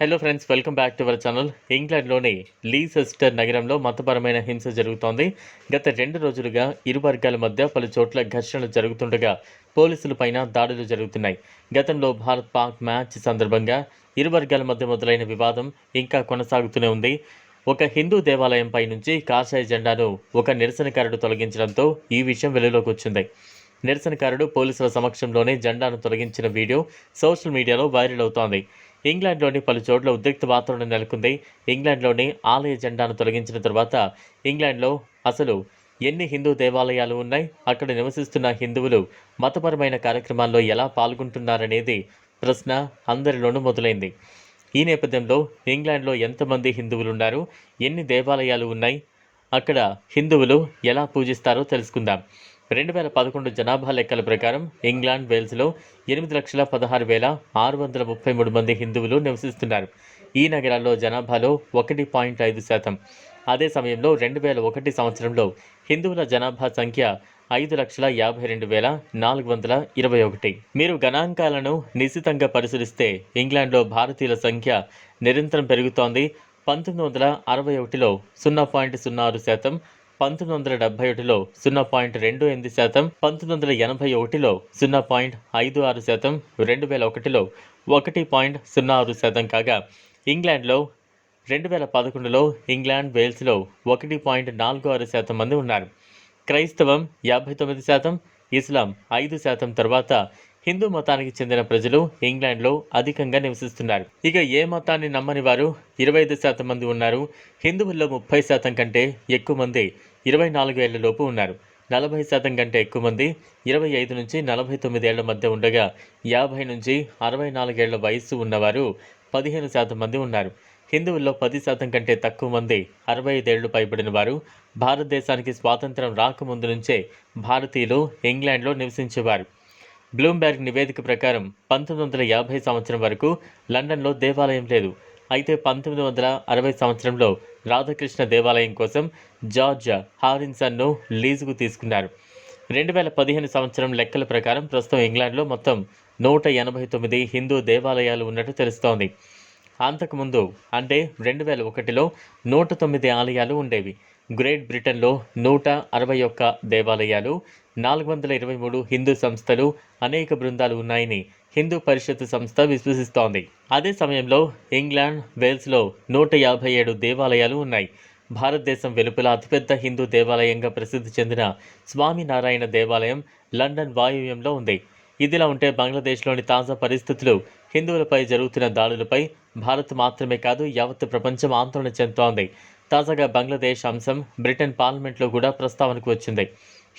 Hello friends welcome back to our channel ఇంగ్లాండ్లోని Leicester నగరంలో మతపరమైన హింస జరుగుతోంది. గత రెండు రోజులుగా ఇరు వర్గాల మధ్య పలు చోట్ల ఘర్షణలు జరుగుతుండగా పోలీసులపైన దాడులు జరుగుతున్నాయి. గతంలో భారత్ పాక్ మ్యాచ్ సందర్భంగా ఇరు వర్గాల మధ్య మొదలైన వివాదం ఇంకా కొనసాగుతూనే ఉంది. ఒక హిందూ దేవాలయంపై నుంచి కాషాయ జెండాను ఒక నిరసనకారుడు తొలగించడంతో ఈ విషయం వెలుగులోకి వచ్చింది. నిరసనకారుడు పోలీసుల సమక్షంలోనే జెండాను తొలగించిన వీడియో సోషల్ మీడియాలో వైరల్ అవుతోంది. ఇంగ్లాండ్లోని పలు చోట్ల ఉద్రిక్త వాతావరణం నెలకొంది. ఇంగ్లాండ్లోని ఆలయ జెండాను తొలగించిన తర్వాత ఇంగ్లాండ్లో అసలు ఎన్ని హిందూ దేవాలయాలు ఉన్నాయి? అక్కడ నివసిస్తున్న హిందువులు మతపరమైన కార్యక్రమాల్లో ఎలా పాల్గొంటున్నారనేది ప్రశ్న అందరిలోనూ మొదలైంది. ఈ నేపథ్యంలో ఇంగ్లాండ్లో ఎంతమంది హిందువులు ఉన్నారు ఎన్ని దేవాలయాలు ఉన్నాయి? అక్కడ హిందువులు ఎలా పూజిస్తారో తెలుసుకుందాం. రెండు వేల పదకొండు జనాభా లెక్కల ప్రకారం ఇంగ్లాండ్ వేల్స్లో ఎనిమిది లక్షల పదహారు వేల ఆరు వందల ముప్పై మూడు మంది హిందువులు నివసిస్తున్నారు. ఈ నగరాల్లో జనాభాలో ఒకటి పాయింట్ ఐదు శాతం. అదే సమయంలో రెండు వేల ఒకటి సంవత్సరంలో హిందువుల జనాభా సంఖ్య ఐదు లక్షల యాభై రెండు వేల నాలుగు వందల ఇరవై ఒకటి. మీరు గణాంకాలను నిశితంగా పరిశీలిస్తే ఇంగ్లాండ్లో భారతీయుల సంఖ్య నిరంతరం పెరుగుతోంది. పంతొమ్మిది వందల అరవై ఒకటిలో సున్నా పాయింట్ సున్నా ఆరు శాతం పంతొమ్మిది వందల డెబ్బై ఒకటిలో సున్నా పాయింట్ రెండు ఎనిమిది శాతం పంతొమ్మిది వందల ఎనభై ఒకటిలో సున్నా పాయింట్ ఐదు ఆరు శాతం రెండు వేల ఒకటిలో ఒకటి పాయింట్ సున్నా ఆరు శాతం కాగా ఇంగ్లాండ్లో రెండు వేల పదకొండులో ఇంగ్లాండ్ వేల్స్లో ఒకటి పాయింట్ నాలుగు ఆరు శాతం మంది ఉన్నారు. క్రైస్తవం యాభై తొమ్మిది శాతం ఇస్లాం ఐదు శాతం తర్వాత హిందూ మతానికి చెందిన ప్రజలు ఇంగ్లాండ్లో అధికంగా నివసిస్తున్నారు. ఇక ఏ మతాన్ని నమ్మని వారు ఇరవై ఐదు శాతం మంది ఉన్నారు. హిందువుల్లో ముప్పై శాతం కంటే ఎక్కువ మంది ఇరవై నాలుగు ఏళ్ళ లోపు ఉన్నారు. నలభై శాతం కంటే ఎక్కువ మంది ఇరవై ఐదు నుంచి నలభై తొమ్మిది ఏళ్ళ మధ్య ఉండగా యాభై నుంచి అరవై నాలుగేళ్ళ వయస్సు ఉన్నవారు పదిహేను శాతం మంది ఉన్నారు. హిందువుల్లో పది శాతం కంటే తక్కువ మంది అరవై ఐదేళ్ళు పైబడిన వారు భారతదేశానికి స్వాతంత్రం రాకముందు నుంచే భారతీయులు ఇంగ్లాండ్లో నివసించేవారు. బ్లూంబెర్గ్ నివేదిక ప్రకారం పంతొమ్మిది వందల యాభై సంవత్సరం వరకు లండన్లో దేవాలయం లేదు. అయితే పంతొమ్మిది వందల అరవై సంవత్సరంలో రాధాకృష్ణ దేవాలయం కోసం జార్జ్ హారిన్సన్ను లీజుకు తీసుకున్నారు. రెండు వేల పదిహేను సంవత్సరం లెక్కల ప్రకారం ప్రస్తుతం ఇంగ్లాండ్లో మొత్తం నూట ఎనభై తొమ్మిది హిందూ దేవాలయాలు ఉన్నట్టు తెలుస్తోంది. అంతకుముందు అంటే రెండు వేల ఒకటిలో నూట తొమ్మిది ఆలయాలు ఉండేవి. గ్రేట్ బ్రిటన్లో నూట అరవై ఒక్క దేవాలయాలు నాలుగు వందల ఇరవై మూడు హిందూ సంస్థలు అనేక బృందాలు ఉన్నాయని హిందూ పరిషత్ సంస్థ విశ్వసిస్తోంది. అదే సమయంలో ఇంగ్లాండ్ వేల్స్లో నూట యాభై ఏడు దేవాలయాలు ఉన్నాయి. భారతదేశం వెలుపల అతిపెద్ద హిందూ దేవాలయంగా ప్రసిద్ధి చెందిన స్వామినారాయణ దేవాలయం లండన్ వాయువ్యంలో ఉంది. ఇదిలా ఉంటే బంగ్లాదేశ్లోని తాజా పరిస్థితులు హిందువులపై జరుగుతున్న దాడులపై భారత్ మాత్రమే కాదు యావత్ ప్రపంచం ఆందోళన చెందుతోంది. తాజాగా బంగ్లాదేశ్ అంశం బ్రిటన్ పార్లమెంట్లో కూడా ప్రస్తావనకు వచ్చింది.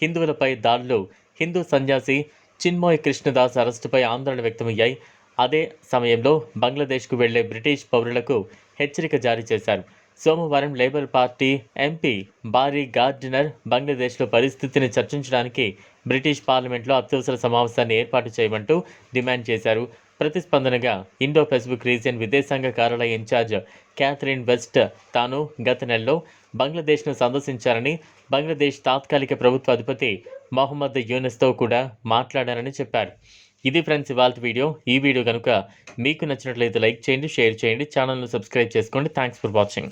హిందువులపై దాడులు హిందూ సన్యాసి చిన్మోయ్ కృష్ణదాస్ అరెస్టుపై ఆందోళన వ్యక్తమయ్యాయి. అదే సమయంలో బంగ్లాదేశ్కు వెళ్ళే బ్రిటిష్ పౌరులకు హెచ్చరిక జారీ చేశారు. సోమవారం labour party MP Barry Gardiner బంగ్లాదేశ్లో పరిస్థితిని చర్చించడానికి బ్రిటిష్ పార్లమెంట్లో అత్యవసర సమావేశాన్ని ఏర్పాటు చేయమంటూ డిమాండ్ చేశారు. ప్రతిస్పందనగా ఇండో పెసిఫిక్ రీజియన్ విదేశాంగ కార్యాలయ ఇన్ఛార్జ్ క్యాథరిన్ వెస్ట్ తాను గత నెలలో బంగ్లాదేశ్ను సందర్శించారని బంగ్లాదేశ్ తాత్కాలిక ప్రభుత్వ అధిపతి మొహమ్మద్ యూనస్తో కూడా మాట్లాడారని చెప్పారు. ఇది ఫ్రెండ్స్ ఇవాళ వీడియో. ఈ వీడియో కనుక మీకు నచ్చినట్లయితే లైక్ చేయండి షేర్ చేయండి ఛానల్ను సబ్స్క్రైబ్ చేసుకోండి. Thanks for watching.